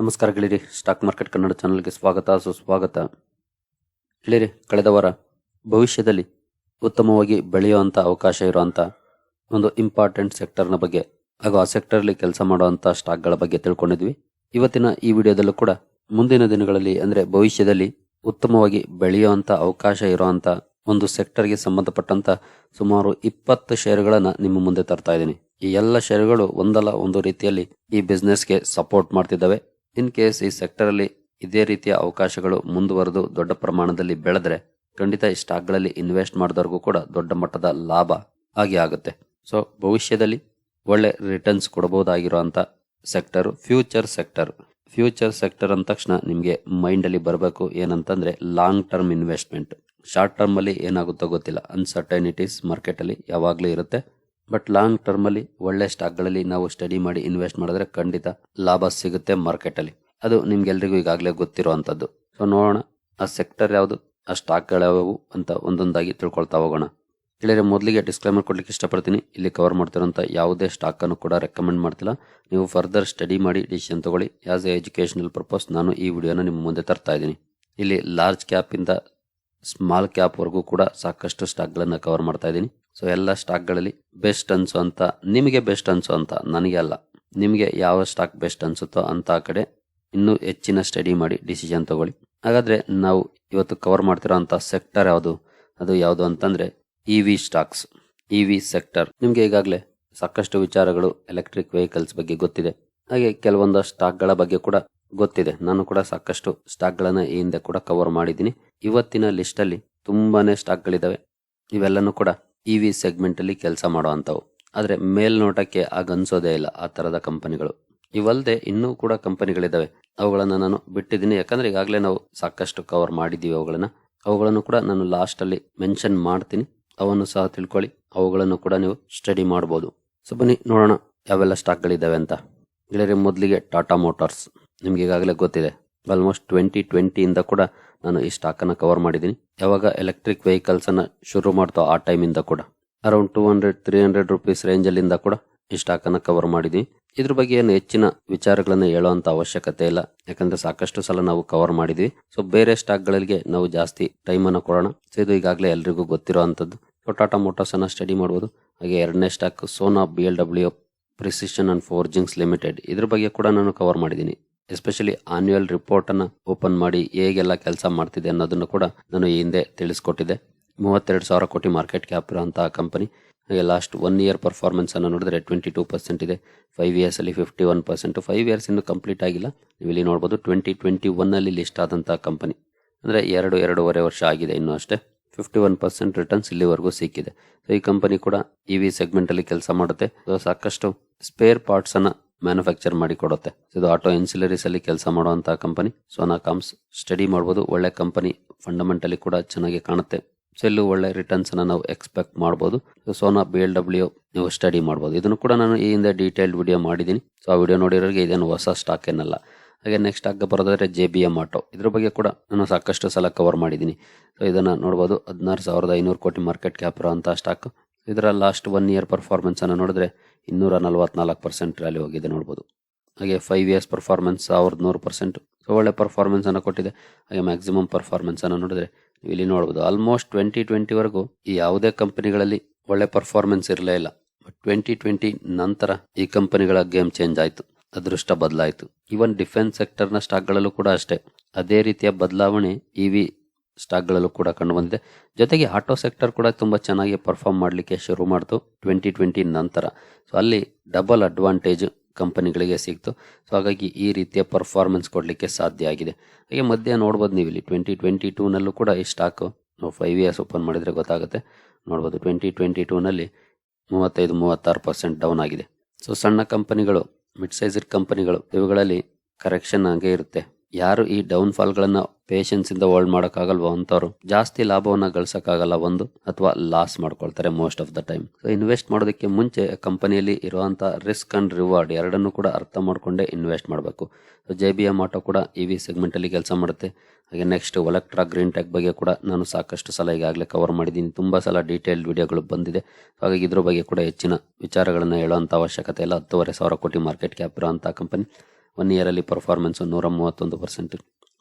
ನಮಸ್ಕಾರ ಗೆಳೆಯರಿ stock market Kannada ಚಾನಲ್ಗೆ ಸ್ವಾಗತ, ಸುಸ್ವಾಗತ. ಗೆಳೆಯರಿ ಕಳೆದ ವಾರ ಭವಿಷ್ಯದಲ್ಲಿ ಉತ್ತಮವಾಗಿ ಬೆಳೆಯುವಂಥ ಅವಕಾಶ ಇರುವಂಥ ಒಂದು ಇಂಪಾರ್ಟೆಂಟ್ ಸೆಕ್ಟರ್ನ ಬಗ್ಗೆ ಹಾಗೂ ಆ ಸೆಕ್ಟರ್ಲಿ ಕೆಲಸ ಮಾಡುವಂಥ ಸ್ಟಾಕ್ಗಳ ಬಗ್ಗೆ ತಿಳ್ಕೊಂಡಿದ್ವಿ. ಇವತ್ತಿನ ಈ ವಿಡಿಯೋದಲ್ಲೂ ಕೂಡ ಮುಂದಿನ ದಿನಗಳಲ್ಲಿ ಅಂದರೆ ಭವಿಷ್ಯದಲ್ಲಿ ಉತ್ತಮವಾಗಿ ಬೆಳೆಯುವಂಥ ಅವಕಾಶ ಇರುವಂಥ ಒಂದು ಸೆಕ್ಟರ್ಗೆ ಸಂಬಂಧಪಟ್ಟಂಥ ಸುಮಾರು ಇಪ್ಪತ್ತು ಷೇರುಗಳನ್ನು ನಿಮ್ಮ ಮುಂದೆ ತರ್ತಾ ಇದ್ದೀನಿ. ಈ ಎಲ್ಲ ಷೇರುಗಳು ಒಂದಲ್ಲ, ಒಂದು ರೀತಿಯಲ್ಲಿ ಈ ಬಿಸ್ನೆಸ್ಗೆ ಸಪೋರ್ಟ್ ಮಾಡ್ತಿದ್ದಾವೆ. ಇನ್ ಕೇಸ್ ಈ ಸೆಕ್ಟರಲ್ಲಿ ಇದೇ ರೀತಿಯ ಅವಕಾಶಗಳು ಮುಂದುವರೆದು ದೊಡ್ಡ ಪ್ರಮಾಣದಲ್ಲಿ ಬೆಳೆದ್ರೆ ಖಂಡಿತ ಈ ಸ್ಟಾಕ್ಗಳಲ್ಲಿ ಇನ್ವೆಸ್ಟ್ ಮಾಡಿದವ್ರಿಗೂ ಕೂಡ ದೊಡ್ಡ ಮಟ್ಟದ ಲಾಭ ಆಗಿ ಆಗುತ್ತೆ. ಸೊ ಭವಿಷ್ಯದಲ್ಲಿ ಒಳ್ಳೆ returns ಕೊಡಬಹುದಾಗಿರುವಂಥ sector future sector future sector ಅಂದ ತಕ್ಷಣ ನಿಮಗೆ ಮೈಂಡಲ್ಲಿ ಬರಬೇಕು ಏನಂತಂದ್ರೆ ಲಾಂಗ್ ಟರ್ಮ್ ಇನ್ವೆಸ್ಟ್ಮೆಂಟ್ ಶಾರ್ಟ್ ಟರ್ಮಲ್ಲಿ ಏನಾಗುತ್ತೋ ಗೊತ್ತಿಲ್ಲ. ಅನ್ಸರ್ಟೈನಿಟೀಸ್ ಮಾರ್ಕೆಟಲ್ಲಿ ಯಾವಾಗಲೂ ಯಾವಾಗ್ಲೂ ಇರುತ್ತೆ. ಬಟ್ ಲಾಂಗ್ ಟರ್ಮ್ ಅಲ್ಲಿ ಒಳ್ಳೆ ಸ್ಟಾಕ್ಗಳಲ್ಲಿ ನಾವು ಸ್ಟಡಿ ಮಾಡಿ ಇನ್ವೆಸ್ಟ್ ಮಾಡಿದ್ರೆ ಖಂಡಿತ ಲಾಭ ಸಿಗುತ್ತೆ ಮಾರ್ಕೆಟ್ ಅಲ್ಲಿ. ಅದು ನಿಮ್ಗೆಲ್ರಿಗೂ ಈಗಾಗಲೇ ಗೊತ್ತಿರುವಂತದ್ದು. ಸೊ ನೋಡೋಣ, ಆ ಸೆಕ್ಟರ್ ಯಾವುದು, ಆ ಸ್ಟಾಕ್ಗಳಾವು ಅಂತ ಒಂದೊಂದಾಗಿ ತಿಳ್ಕೊಳ್ತಾ ಹೋಗೋಣ. ಗೆಳೆಯರೆ ಮೊದಲಿಗೆ ಡಿಸ್ಕ್ಲೈಮರ್ ಕೊಡ್ಲಿಕ್ಕೆ ಇಷ್ಟಪಡ್ತೀನಿ. ಇಲ್ಲಿ ಕವರ್ ಮಾಡ್ತಿರೋಂಥ ಯಾವುದೇ ಸ್ಟಾಕ್ ಅನ್ನು ಕೂಡ ರೆಕಮೆಂಡ್ ಮಾಡ್ತಿಲ್ಲ. ನೀವು ಫರ್ದರ್ ಸ್ಟಡಿ ಮಾಡಿ ಡಿಸಿಷನ್ ತಗೊಳ್ಳಿ. ಆಸ್ ಎ ಎಜುಕೇಶನಲ್ ಪರ್ಪಸ್ ನಾನು ಈ ವಿಡಿಯೋನ ನಿಮ್ಮ ಮುಂದೆ ತರ್ತಾ ಇದ್ದೀನಿ. ಇಲ್ಲಿ ಲಾರ್ಜ್ ಕ್ಯಾಪ್ ಇಂದ ಸ್ಮಾಲ್ ಕ್ಯಾಪ್ ವರೆಗೂ ಕೂಡ ಸಾಕಷ್ಟು ಸ್ಟಾಕ್ಗಳನ್ನು ಕವರ್ ಮಾಡ್ತಾ ಇದ್ದೀನಿ. ಸೊ ಎಲ್ಲ ಸ್ಟಾಕ್ಗಳಲ್ಲಿ ಬೆಸ್ಟ್ ಅನ್ಸುವಂತ ನಿಮಗೆ ಬೆಸ್ಟ್ ಅನ್ಸುವಂತ ನನಗೆ ಅಲ್ಲ. ನಿಮಗೆ ಯಾವ ಸ್ಟಾಕ್ ಬೆಸ್ಟ್ ಅನ್ಸುತ್ತೋ ಅಂತ ಕಡೆ ಇನ್ನೂ ಹೆಚ್ಚಿನ ಸ್ಟಡಿ ಮಾಡಿ ಡಿಸಿಷನ್ ತಗೊಳ್ಳಿ. ಹಾಗಾದರೆ ನಾವು ಇವತ್ತು ಕವರ್ ಮಾಡ್ತಿರೋ ಅಂಥ ಸೆಕ್ಟರ್ ಯಾವುದು? ಅದು ಯಾವುದು ಅಂತಂದರೆ E V stocks E V sector ನಿಮಗೆ ಈಗಾಗಲೇ ಸಾಕಷ್ಟು ವಿಚಾರಗಳು ಎಲೆಕ್ಟ್ರಿಕ್ ವೆಹಿಕಲ್ಸ್ ಬಗ್ಗೆ ಗೊತ್ತಿದೆ. ಹಾಗೆ ಕೆಲವೊಂದು ಸ್ಟಾಕ್ಗಳ ಬಗ್ಗೆ ಕೂಡ ಗೊತ್ತಿದೆ. ನಾನು ಕೂಡ ಸಾಕಷ್ಟು ಸ್ಟಾಕ್ಗಳನ್ನು ಈ ಹಿಂದೆ ಕೂಡ ಕವರ್ ಮಾಡಿದ್ದೀನಿ. ಇವತ್ತಿನ ಲಿಸ್ಟಲ್ಲಿ ತುಂಬಾ ಸ್ಟಾಕ್ಗಳಿದ್ದಾವೆ ಇವೆಲ್ಲನೂ ಕೂಡ ಇ ವಿ ಸೆಗ್ಮೆಂಟಲ್ಲಿ ಕೆಲಸ ಮಾಡುವಂಥವು ಆದರೆ ಮೇಲ್ನೋಟಕ್ಕೆ ಆಗ ಅನ್ಸೋದೇ ಇಲ್ಲ ಆ ಥರದ ಕಂಪನಿಗಳು. ಇವಲ್ಲದೆ ಇನ್ನೂ ಕೂಡ ಕಂಪನಿಗಳಿದ್ದಾವೆ ಅವುಗಳನ್ನು ನಾನು ಬಿಟ್ಟಿದ್ದೀನಿ. ಯಾಕಂದರೆ ಈಗಾಗಲೇ ನಾವು ಸಾಕಷ್ಟು ಕವರ್ ಮಾಡಿದ್ದೀವಿ ಅವುಗಳನ್ನು. ಅವುಗಳನ್ನು ಕೂಡ ನಾನು ಲಾಸ್ಟಲ್ಲಿ ಮೆನ್ಷನ್ ಮಾಡ್ತೀನಿ. ಅವನ್ನು ಸಹ ತಿಳ್ಕೊಳ್ಳಿ. ಅವುಗಳನ್ನು ಕೂಡ ನೀವು ಸ್ಟಡಿ ಮಾಡ್ಬೋದು. ಸೊ ಬನ್ನಿ, ನೋಡೋಣ ಯಾವೆಲ್ಲ ಸ್ಟಾಕ್ಗಳಿದ್ದಾವೆ ಅಂತ. ಗೆಳೆಯರಿ, ಮೊದಲಿಗೆ ಟಾಟಾ ಮೋಟಾರ್ಸ್ ನಿಮ್ಗೆ ಈಗಾಗಲೇ ಗೊತ್ತಿದೆ. ಆಲ್ಮೋಸ್ಟ್ ಟ್ವೆಂಟಿ ಟ್ವೆಂಟಿಯಿಂದ ಕೂಡ ನಾನು ಈ ಸ್ಟಾಕನ್ನು ಕವರ್ ಮಾಡಿದ್ದೀನಿ. ಯಾವಾಗ ಎಲೆಕ್ಟ್ರಿಕ್ ವೆಹಿಕಲ್ಸನ್ನು ಶುರು ಮಾಡ್ತೋ ಆ ಟೈಮಿಂದ ಕೂಡ. Around two hundred three hundred rupees ರೇಂಜಲ್ಲಿಂದ ಕೂಡ ಈ ಸ್ಟಾಕನ್ನು ಕವರ್ ಮಾಡಿದ್ದೀನಿ. ಇದ್ರ ಬಗ್ಗೆ ಏನು ಹೆಚ್ಚಿನ ವಿಚಾರಗಳನ್ನು ಹೇಳುವಂತ ಅವಶ್ಯಕತೆ ಇಲ್ಲ. ಯಾಕಂದ್ರೆ ಸಾಕಷ್ಟು ಸಲ ನಾವು ಕವರ್ ಮಾಡಿದ್ವಿ. ಸೊ ಬೇರೆ ಸ್ಟಾಕ್ಗಳಿಗೆ ನಾವು ಜಾಸ್ತಿ ಟೈಮನ್ನು ಕೊಡೋಣ. ಸೊ ಇದು ಈಗಾಗಲೇ ಎಲ್ರಿಗೂ ಗೊತ್ತಿರುವಂತದ್ದು ಸೊ ಟಾಟಾ ಮೋಟರ್ಸನ್ನು ಸ್ಟಡಿ ಮಾಡ್ಬೋದು. ಹಾಗೆ ಎರಡನೇ stock Sona B L W precision and forgings limited ಇದ್ರ ಬಗ್ಗೆ ಕೂಡ ನಾನು ಕವರ್ ಮಾಡಿದ್ದೀನಿ. ಎಸ್ಪೆಷಲಿ ಆನ್ಯುಯಲ್ ರಿಪೋರ್ಟ್ ಅನ್ನ ಓಪನ್ ಮಾಡಿ ಹೇಗೆಲ್ಲ ಕೆಲಸ ಮಾಡ್ತಿದೆ ಅನ್ನೋದನ್ನು ಕೂಡ ನಾನು ಈ ಹಿಂದೆ ತಿಳಿಸ್ಕೊಟ್ಟಿದ್ದೆ. ಮೂವತ್ತೆರಡು ಸಾವಿರ ಕೋಟಿ ಮಾರ್ಕೆಟ್ ಕ್ಯಾಪ್ ಇರುವಂತಹ ಕಂಪನಿ ಹಾಗೆ ಲಾಸ್ಟ್ ಒನ್ ಇಯರ್ ಪರ್ಫಾರ್ಮೆನ್ಸ್ ಅನ್ನು ನೋಡಿದ್ರೆ ಟ್ವೆಂಟಿ ಟೂ ಪರ್ಸೆಂಟ್ ಇದೆ. ಫೈವ್ ಇಯರ್ಸ್ ಅಲ್ಲಿ fifty one percent five years ಇನ್ನು ಕಂಪ್ಲೀಟ್ ಆಗಿಲ್ಲ. ನೀವು ಇಲ್ಲಿ ನೋಡಬಹುದು ಟ್ವೆಂಟಿ ಟ್ವೆಂಟಿ ಒನ್ ಅಲ್ಲಿ ಲಿಸ್ಟ್ ಆದಂತಹ ಕಂಪನಿ ಅಂದ್ರೆ ಎರಡು ಎರಡೂವರೆ ವರ್ಷ ಆಗಿದೆ ಇನ್ನು ಅಷ್ಟೇ. ಫಿಫ್ಟಿ ಒನ್ ಪರ್ಸೆಂಟ್ ರಿಟರ್ನ್ಸ್ ಇಲ್ಲಿವರೆಗೂ ಸಿಕ್ಕಿದೆ. ಸೊ ಈ ಕಂಪನಿ ಕೂಡ ಇ ವಿ ಸೆಗ್ಮೆಂಟ್ ಅಲ್ಲಿ ಕೆಲಸ ಮಾಡುತ್ತೆ. ಸಾಕಷ್ಟು ಸ್ಪೇರ್ ಪಾರ್ಟ್ಸ್ ಅನ್ನ ಮ್ಯಾನುಫ್ಯಾಕ್ಚರ್ ಮಾಡಿ ಕೊಡುತ್ತೆ. ಇದು ಆಟೋ ಎನ್ಸಿಲರೀಸ್ ಅಲ್ಲಿ ಕೆಲಸ ಮಾಡುವಂತಹ ಕಂಪನಿ ಸೋನಾ ಕಾಮ್ಸ್ ಸ್ಟಡಿ ಮಾಡಬಹುದು ಒಳ್ಳೆ ಕಂಪನಿ ಫಂಡಮೆಂಟಲಿ ಕೂಡ ಚೆನ್ನಾಗಿ ಕಾಣುತ್ತೆ. ಸೊ ಒಳ್ಳೆ ರಿಟರ್ನ್ಸ್ ಅನ್ನ ನಾವು ಎಕ್ಸ್ಪೆಕ್ಟ್ ಮಾಡಬಹುದು ಸೋನಾ ಬಿ ಎಲ್ ಡಬ್ಲ್ಯೂ ನೀವು ಸ್ಟಡಿ ಮಾಡಬಹುದು ಇದನ್ನು ಕೂಡ ನಾನು ಈ ಹಿಂದೆ ಡೀಟೇಲ್ಡ್ ವಿಡಿಯೋ ಮಾಡಿದ್ದೀನಿ. ಸೊ ಆ ವಿಡಿಯೋ ನೋಡಿರೋರಿಗೆ ಇದೇನು ಹೊಸ ಸ್ಟಾಕ್ ಏನಲ್ಲ. ಹಾಗೆ ನೆಕ್ಸ್ಟ್ ಆಗ ಬರೋದಾದ್ರೆ ಜೆ ಬಿ ಎಂ ಆಟೋ ಇದ್ರ ಬಗ್ಗೆ ಕೂಡ ನಾನು ಸಾಕಷ್ಟು ಸಲ ಕವರ್ ಮಾಡಿದ್ದೀನಿ. ಸೊ ಇದನ್ನ ನೋಡಬಹುದು ಹದಿನಾರು ಸಾವಿರದ ಐನೂರು ಕೋಟಿ ಮಾರ್ಕೆಟ್ ಕ್ಯಾಪ್ ಇರುವಂತಹ ಸ್ಟಾಕ್ ಇದರ ಲಾಸ್ಟ್ ಒನ್ ಇಯರ್ ಪರ್ಫಾರ್ಮೆನ್ಸ್ ಅನ್ನು ನೋಡಿದ್ರೆ ಇನ್ನೂರ ನಲವತ್ನಾಲ್ಕು ಪರ್ಸೆಂಟ್ ರ್ಯಾಲಿ ಹೋಗಿದೆ ನೋಡ್ಬೋದು. ಹಾಗೆ ಫೈವ್ ಇಯರ್ಸ್ ಪರ್ಫಾರ್ಮೆನ್ಸ್ ಸಾವಿರದ ನೂರು ಪರ್ಸೆಂಟ್ ಸೊ ಒಳ್ಳೆ ಪರ್ಫಾರ್ಮೆನ್ಸ್ ಅನ್ನು ಕೊಟ್ಟಿದೆ. ಹಾಗೆ ಮ್ಯಾಕ್ಸಿಮಮ್ ಪರ್ಫಾರ್ಮೆನ್ಸನ್ನು ನೋಡಿದ್ರೆ ಇಲ್ಲಿ ನೋಡ್ಬೋದು. ಆಲ್ಮೋಸ್ಟ್ ಟ್ವೆಂಟಿ ಟ್ವೆಂಟಿವರೆಗೂ ಯಾವುದೇ ಕಂಪನಿಗಳಲ್ಲಿ ಒಳ್ಳೆ ಪರ್ಫಾರ್ಮೆನ್ಸ್ ಇರಲೇ ಇಲ್ಲ. ಬಟ್ ಟ್ವೆಂಟಿ ಟ್ವೆಂಟಿ ನಂತರ ಈ ಕಂಪನಿಗಳ ಗೇಮ್ ಚೇಂಜ್ ಆಯಿತು. ಅದೃಷ್ಟ ಬದಲಾಯಿತು. ಈವನ್ ಡಿಫೆನ್ಸ್ ಸೆಕ್ಟರ್ನ ಸ್ಟಾಕ್ಗಳಲ್ಲೂ ಕೂಡ ಅಷ್ಟೇ. ಅದೇ ರೀತಿಯ ಬದಲಾವಣೆ ಇ ವಿ ಸ್ಟಾಕ್ಗಳಲ್ಲೂ ಕೂಡ ಕಂಡುಬಂದಿದೆ. ಜೊತೆಗೆ ಆಟೋ ಸೆಕ್ಟರ್ ಕೂಡ ತುಂಬ ಚೆನ್ನಾಗಿ ಪರ್ಫಾರ್ಮ್ ಮಾಡಲಿಕ್ಕೆ ಶುರು ಮಾಡಿತು ಟ್ವೆಂಟಿ ಟ್ವೆಂಟಿ ನಂತರ. ಸೊ, ಅಲ್ಲಿ ಡಬಲ್ ಅಡ್ವಾಂಟೇಜ್ ಕಂಪನಿಗಳಿಗೆ ಸಿಕ್ತು. ಸೊ, ಹಾಗಾಗಿ ಈ ರೀತಿಯ ಪರ್ಫಾರ್ಮೆನ್ಸ್ ಕೊಡಲಿಕ್ಕೆ ಸಾಧ್ಯ ಆಗಿದೆ. ಹಾಗೆ ಮಧ್ಯ ನೋಡ್ಬೋದು ನೀವು ಇಲ್ಲಿ ಟ್ವೆಂಟಿ ಟ್ವೆಂಟಿ ಟೂನಲ್ಲೂ ಕೂಡ ಈ ಸ್ಟಾಕ್ ನಾವು ಫೈವ್ ಇಯರ್ಸ್ ಓಪನ್ ಮಾಡಿದರೆ ಗೊತ್ತಾಗುತ್ತೆ. ನೋಡ್ಬೋದು ಟ್ವೆಂಟಿ ಟ್ವೆಂಟಿ ಟೂನಲ್ಲಿ ಮೂವತ್ತೈದು, ಮೂವತ್ತಾರು ಪರ್ಸೆಂಟ್ ಡೌನ್ ಆಗಿದೆ. ಸೊ, ಸಣ್ಣ ಕಂಪನಿಗಳು, ಮಿಡ್ ಸೈಜ್ ಕಂಪನಿಗಳು ಇವುಗಳಲ್ಲಿ ಕರೆಕ್ಷನ್ ಹಾಗೆ ಇರುತ್ತೆ. ಯಾರು ಈ ಡೌನ್ ಫಾಲ್ಗಳನ್ನ ಪೇಷನ್ಸ್ ಇಂದ ಹೋಲ್ಡ್ ಮಾಡೋಕ್ಕಾಗಲ್ವೋ ಅಂತವ್ರು ಜಾಸ್ತಿ ಲಾಭವನ್ನ ಗಳಿಸಕ್ಕಾಗಲ್ಲ ಒಂದು ಅಥವಾ ಲಾಸ್ ಮಾಡ್ಕೊಳ್ತಾರೆ most of the time so invest ಮಾಡೋದಕ್ಕೆ ಮುಂಚೆ ಕಂಪನಿಯಲ್ಲಿ ಇರುವಂತ ರಿಸ್ಕ್ ಅಂಡ್ ರಿವಾರ್ಡ್ ಎರಡನ್ನೂ ಕೂಡ ಅರ್ಥ ಮಾಡಿಕೊಂಡೇ ಇನ್ವೆಸ್ಟ್ ಮಾಡಬೇಕು. So J B M auto ಕೂಡ ಇ ವಿ ಸೆಗ್ಮೆಂಟ್ ಅಲ್ಲಿ ಕೆಲಸ ಮಾಡುತ್ತೆ. ಹಾಗೆ ನೆಕ್ಸ್ಟ್ ಒಲೆಕ್ಟ್ರಾ ಗ್ರೀನ್ ಟೆಕ್ ಬಗ್ಗೆ ಕೂಡ ನಾನು ಸಾಕಷ್ಟು ಸಲ ಈಗಾಗಲೇ ಕವರ್ ಮಾಡಿದ್ದೀನಿ. ತುಂಬಾ ಸಲ ಡೀಟೇಲ್ಡ್ ವಿಡಿಯೋಗಳು ಬಂದಿದೆ. ಹಾಗಾಗಿ ಇದ್ರ ಬಗ್ಗೆ ಕೂಡ ಹೆಚ್ಚಿನ ವಿಚಾರಗಳನ್ನು ಹೇಳುವಂತ ಅವಶ್ಯಕತೆ ಇಲ್ಲ. ಹತ್ತುವರೆ ಸಾವಿರ ಕೋಟಿ ಮಾರ್ಕೆಟ್ ಕ್ಯಾಪ್ ಇರುವಂತಹ ಕಂಪನಿ ಒನ್ ಇಯರಲ್ಲಿ ಪರ್ಫಾರ್ಮೆನ್ಸು ನೂರ ಮೂವತ್ತೊಂದು ಪರ್ಸೆಂಟ್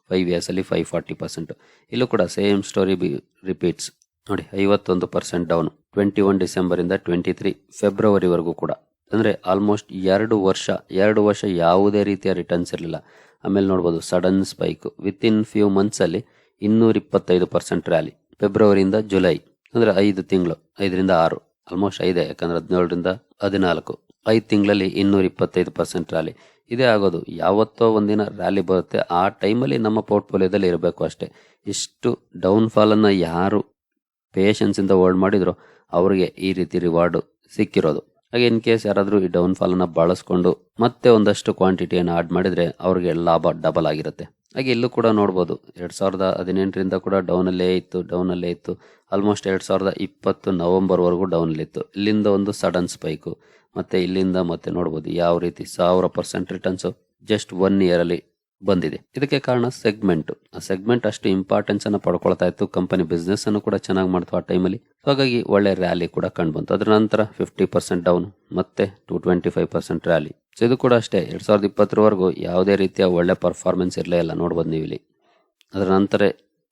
ಫೈವ್ ಇಯರ್ಸಲ್ಲಿ ಫೈವ್ ಫಾರ್ಟಿ ಪರ್ಸೆಂಟ್ ಇಲ್ಲೂ ಕೂಡ ಸೇಮ್ ಸ್ಟೋರಿ ಬಿ ರಿಪೀಟ್ಸ್ ನೋಡಿ, ಐವತ್ತೊಂದು ಪರ್ಸೆಂಟ್ ಡೌನ್ ಟ್ವೆಂಟಿ ಒನ್ ಡಿಸೆಂಬರಿಂದ ಟ್ವೆಂಟಿ ತ್ರೀ ಫೆಬ್ರವರಿವರೆಗೂ ಕೂಡ. ಅಂದರೆ ಆಲ್ಮೋಸ್ಟ್ ಎರಡು ವರ್ಷ ಎರಡು ವರ್ಷ ಯಾವುದೇ ರೀತಿಯ ರಿಟರ್ನ್ಸ್ ಇರಲಿಲ್ಲ. ಆಮೇಲೆ ನೋಡ್ಬೋದು sudden spike with in few ಮಂತ್ಸಲ್ಲಿ ಇನ್ನೂರ ಇಪ್ಪತ್ತೈದು ಪರ್ಸೆಂಟ್ ರ್ಯಾಲಿ ಫೆಬ್ರವರಿಯಿಂದ ಜುಲೈ ಅಂದರೆ ಐದು ತಿಂಗಳು, ಐದರಿಂದ ಆರು ಆಲ್ಮೋಸ್ಟ್ ಐದೇ, ಯಾಕಂದರೆ ಹದಿನೇಳರಿಂದ ಹದಿನಾಲ್ಕು. ಐದು ತಿಂಗಳಲ್ಲಿ ಇನ್ನೂರ ಇಪ್ಪತ್ತೈದು ಪರ್ಸೆಂಟ್ ರ್ಯಾಲಿ ಇದೇ ಆಗೋದು. ಯಾವತ್ತೋ ಒಂದಿನ ರ್ಯಾಲಿ ಬರುತ್ತೆ. ಆ ಟೈಮಲ್ಲಿ ನಮ್ಮ ಪೋರ್ಟ್ಫೋಲಿಯೋದಲ್ಲಿ ಇರಬೇಕು ಅಷ್ಟೇ. ಇಷ್ಟು ಡೌನ್ಫಾಲನ್ನು ಯಾರು ಪೇಷನ್ಸಿಂದ ಹೋಲ್ಡ್ ಮಾಡಿದ್ರು ಅವರಿಗೆ ಈ ರೀತಿ ರಿವಾರ್ಡು ಸಿಕ್ಕಿರೋದು. ಹಾಗೆ ಇನ್ ಕೇಸ್ ಯಾರಾದರೂ ಈ ಡೌನ್ಫಾಲನ್ನು ಬಳಸ್ಕೊಂಡು ಮತ್ತೆ ಒಂದಷ್ಟು ಕ್ವಾಂಟಿಟಿಯನ್ನು ಆಡ್ ಮಾಡಿದರೆ ಅವ್ರಿಗೆ ಲಾಭ ಡಬಲ್ ಆಗಿರುತ್ತೆ. ಹಾಗೆ ಇಲ್ಲೂ ಕೂಡ ನೋಡ್ಬೋದು. ಎರಡು ಸಾವಿರದ ಹದಿನೆಂಟರಿಂದ ಕೂಡ ಡೌನಲ್ಲೇ ಇತ್ತು ಡೌನಲ್ಲೇ ಇತ್ತು. ಆಲ್ಮೋಸ್ಟ್ ಎರಡು ಸಾವಿರದ ಇಪ್ಪತ್ತು ನವಂಬರ್ವರೆಗೂ ಡೌನಲ್ಲಿತ್ತು ಇಲ್ಲಿಂದ ಒಂದು ಸಡನ್ ಸ್ಪೈಕು ಮತ್ತೆ ಇಲ್ಲಿಂದ ಮತ್ತೆ ನೋಡ್ಬೋದು ಯಾವ ರೀತಿ ಸಾವಿರ ಪರ್ಸೆಂಟ್ ರಿಟರ್ನ್ಸು ಜಸ್ಟ್ ಒನ್ ಇಯರಲ್ಲಿ ಬಂದಿದೆ. ಇದಕ್ಕೆ ಕಾರಣ ಸೆಗ್ಮೆಂಟ್ ಆ ಸೆಗ್ಮೆಂಟ್ ಅಷ್ಟು ಇಂಪಾರ್ಟೆನ್ಸ್ ಅನ್ನು ಪಡ್ಕೊಳ್ತಾ ಇತ್ತು. ಕಂಪನಿ ಬಿಸ್ನೆಸ್ ಅನ್ನು ಕೂಡ ಚೆನ್ನಾಗಿ ಮಾಡ್ತು ಆ ಟೈಮಲ್ಲಿ ಹಾಗಾಗಿ ಒಳ್ಳೆ ರ್ಯಾಲಿ ಕೂಡ ಕಂಡು ಬಂತು. ಅದರ ನಂತರ ಫಿಫ್ಟಿ ಪರ್ಸೆಂಟ್ ಡೌನ್ ಮತ್ತೆ to twenty five percent rally so ಇದು ಕೂಡ ಅಷ್ಟೇ. ಎರಡ್ ಸಾವಿರದ ಇಪ್ಪತ್ತರವರೆಗೂ ಯಾವುದೇ ರೀತಿಯ ಒಳ್ಳೆ ಪರ್ಫಾರ್ಮೆನ್ಸ್ ಇರಲೇ ಇಲ್ಲ. ನೋಡ್ಬೋದು ನೀವು ಇಲ್ಲಿ ಅದರ ನಂತರ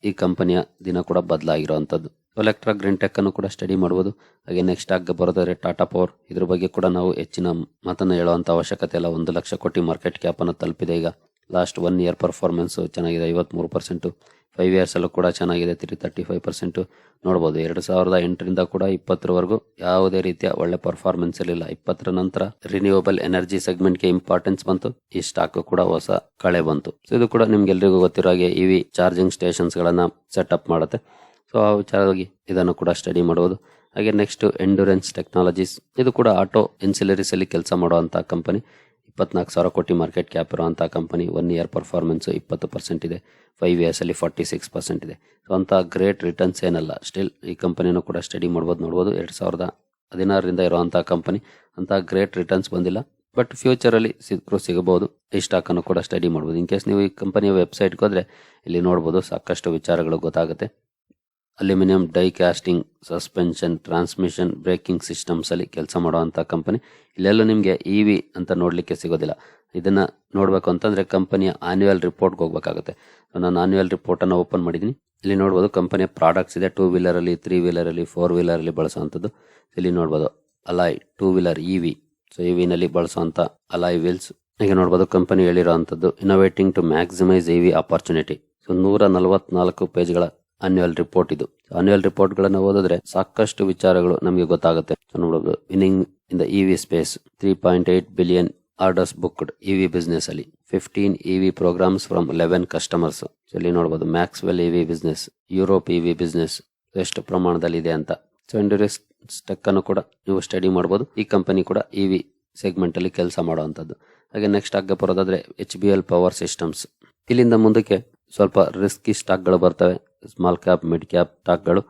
ಈ ಕಂಪನಿಯ ದಿನ ಕೂಡ ಬದಲಾಗಿರುವಂಥದ್ದು ಎಲೆಕ್ಟ್ರಾ ಗ್ರೀನ್ ಟೆಕ್ ಅನ್ನು ಕೂಡ ಸ್ಟಡಿ ಮಾಡಬಹುದು ಹಾಗೆ ನೆಕ್ಸ್ಟ್ ಆಗ ಬರೋದಾದ್ರೆ ಟಾಟಾ ಪವರ್ ಇದ್ರ ಬಗ್ಗೆ ಕೂಡ ನಾವು ಹೆಚ್ಚಿನ ಮಾತನ್ನು ಹೇಳುವಂತ ಅವಶ್ಯಕತೆ ಇಲ್ಲ. ಒಂದು ಲಕ್ಷ ಕೋಟಿ ಮಾರ್ಕೆಟ್ ಕ್ಯಾಪ್ ಅನ್ನು ತಲುಪಿದೆ ಈಗ. ಲಾಸ್ಟ್ ಒನ್ ಇಯರ್ ಪರ್ಫಾರ್ಮೆನ್ಸ್ ಚೆನ್ನಾಗಿದೆ, ಐವತ್ಮೂರು ಪರ್ಸೆಂಟು ಫೈವ್ ಇಯರ್ಸ್ ಅಲ್ಲೂ ಕೂಡ ಚೆನ್ನಾಗಿದೆ ತ್ರೀ ತರ್ಟಿ ಫೈವ್ ಪರ್ಸೆಂಟು ನೋಡ್ಬೋದು, ಎರಡು ಸಾವಿರದ ಎಂಟರಿಂದ ಕೂಡ ಇಪ್ಪತ್ತರವರೆಗೂ ಯಾವುದೇ ರೀತಿಯ ಒಳ್ಳೆ ಪರ್ಫಾರ್ಮೆನ್ಸ್ ಇರಲಿಲ್ಲ ಇಪ್ಪತ್ತರ ನಂತರ ರಿನ್ಯೂವಬಲ್ ಎನರ್ಜಿ ಸೆಗ್ಮೆಂಟ್ಗೆ ಇಂಪಾರ್ಟೆನ್ಸ್ ಬಂತು. ಈ ಸ್ಟಾಕ್ ಕೂಡ ಹೊಸ ಕಳೆ ಬಂತು. ಇದು ಕೂಡ ನಿಮ್ಗೆಲ್ರಿಗೂ ಗೊತ್ತಿರೋ ಹಾಗೆ ಇವಿ ಚಾರ್ಜಿಂಗ್ ಸ್ಟೇಷನ್ಸ್ ಗಳನ್ನ ಸೆಟಪ್ ಮಾಡುತ್ತೆ. ಸೊ ಆ ವಿಚಾರವಾಗಿ ಇದನ್ನು ಕೂಡ ಸ್ಟಡಿ ಮಾಡಬಹುದು. ಹಾಗೆ ನೆಕ್ಸ್ಟ್ ಎಂಡೂರೆನ್ಸ್ ಟೆಕ್ನಾಲಜೀಸ್ ಇದು ಕೂಡ ಆಟೋ ಇನ್ಸಿಲರೀಸ್ ಅಲ್ಲಿ ಕೆಲಸ ಮಾಡುವಂಥ ಕಂಪನಿ ಇಪ್ಪತ್ನಾಲ್ಕು ಸಾವಿರ ಕೋಟಿ ಮಾರ್ಕೆಟ್ ಕ್ಯಾಪ್ ಇರುವಂಥ ಕಂಪನಿ ಒನ್ ಇಯರ್ ಪರ್ಫಾರ್ಮೆನ್ಸು ಇಪ್ಪತ್ತು ಪರ್ಸೆಂಟ್ ಇದೆ. ಫೈವ್ ಇಯರ್ಸ್ ಅಲ್ಲಿ ಫಾರ್ಟಿ ಸಿಕ್ಸ್ ಪರ್ಸೆಂಟ್ ಇದೆ. ಸೊ ಅಂತ ಗ್ರೇಟ್ ರಿಟರ್ನ್ಸ್ ಏನಲ್ಲ. ಸ್ಟಿಲ್ ಈ ಕಂಪನಿನೂ ಕೂಡ ಸ್ಟಡಿ ಮಾಡ್ಬೋದು ನೋಡ್ಬೋದು ಎರಡು ಸಾವಿರದ ಹದಿನಾರರಿಂದ ಇರುವಂಥ ಕಂಪನಿ ಅಂತ ಗ್ರೇಟ್ ರಿಟರ್ನ್ಸ್ ಬಂದಿಲ್ಲ. ಬಟ್ ಫ್ಯೂಚರ್ ಅಲ್ಲಿ ಸಿಕ್ಕರು ಸಿಗಬಹುದು. ಈ ಸ್ಟಾಕ್ ಅನ್ನು ಕೂಡ ಸ್ಟಡಿ ಮಾಡ್ಬೋದು ಇನ್ ಕೇಸ್ ನೀವು ಈ ಕಂಪನಿಯ ವೆಬ್ಸೈಟ್ಗೆ ಹೋದ್ರೆ, ಇಲ್ಲಿ ನೋಡ್ಬೋದು ಸಾಕಷ್ಟು ವಿಚಾರಗಳು ಗೊತ್ತಾಗುತ್ತೆ. Aluminium die casting, suspension, transmission, braking systems ಅಲ್ಲಿ ಕೆಲಸ ಮಾಡುವಂತ ಕಂಪನಿ. ಇಲ್ಲೆಲ್ಲೂ ನಿಮಗೆ ಇ ವಿ ಅಂತ ನೋಡಲಿಕ್ಕೆ ಸಿಗೋದಿಲ್ಲ. ಇದನ್ನ ನೋಡಬೇಕು ಅಂತಂದ್ರೆ ಕಂಪನಿಯ ಆನ್ಯುವಲ್ ರಿಪೋರ್ಟ್ಗೆ ಹೋಗ್ಬೇಕಾಗುತ್ತೆ. ನಾನು ಆನ್ಯುವಲ್ ರಿಪೋರ್ಟ್ ಅನ್ನು ಓಪನ್ ಮಾಡಿದ್ದೀನಿ ಇಲ್ಲಿ ನೋಡ್ಬೋದು ಕಂಪನಿಯ ಪ್ರಾಡಕ್ಟ್ಸ್ ಇದೆ. ಟೂ ವೀಲರ್ ಅಲ್ಲಿ ತ್ರೀ ವೀಲರ್ ಅಲ್ಲಿ ಫೋರ್ ವೀಲರ್ ಅಲ್ಲಿ ಬಳಸುವಂಥದ್ದು. ಇಲ್ಲಿ ನೋಡ್ಬೋದು alloy two wheeler E V so E ವಿನಲ್ಲಿ ಬಳಸುವಂತ ಅಲಾಯ್ ವೀಲ್ಸ್ ಈಗ ನೋಡ್ಬೋದು company ಹೇಳಿರುವಂತದ್ದು innovating to maximise E V opportunity so ನೂರ ನಲವತ್ನಾಲ್ಕು ಪೇಜ್ಗಳ ಅನ್ಯುವಲ್ ರಿಪೋರ್ಟ್ ಇದು. ಅನ್ಯುವಲ್ ರಿಪೋರ್ಟ್ ಗಳನ್ನ ಓದಿದ್ರೆ ಸಾಕಷ್ಟು ವಿಚಾರಗಳು ನಮಗೆ ಗೊತ್ತಾಗುತ್ತೆ. ನೋಡಬಹುದು winning in the EV space three point eight billion orders booked EV business ಅಲ್ಲಿ. Fifteen EV programs from eleven customers ಇಲ್ಲಿ ನೋಡಬಹುದು Maxwell EV business Europe EV business ಎಷ್ಟು ಪ್ರಮಾಣದಲ್ಲಿ ಇದೆ ಅಂತ. ಸೊ ಸ್ಟೆಕ್ ಅನ್ನು ಕೂಡ ನೀವು ಸ್ಟಡಿ ಮಾಡಬಹುದು ಈ ಕಂಪನಿ ಕೂಡ ಇವಿ ಸೆಗ್ಮೆಂಟ್ ಅಲ್ಲಿ ಕೆಲಸ ಮಾಡುವಂತದ್ದು ಹಾಗೆ ನೆಕ್ಸ್ಟ್ ಆಗ ಬರೋದಾದ್ರೆ H B L power systems ಇಲ್ಲಿಂದ ಮುಂದಕ್ಕೆ ಸ್ವಲ್ಪ ರಿಸ್ಕಿ ಸ್ಟಾಕ್ಗಳು ಬರ್ತವೆ. ಸ್ಮಾಲ್ ಕ್ಯಾಪ್ ಮಿಡ್ ಕ್ಯಾಪ್ ಸ್ಟಾಕ್ಗಳು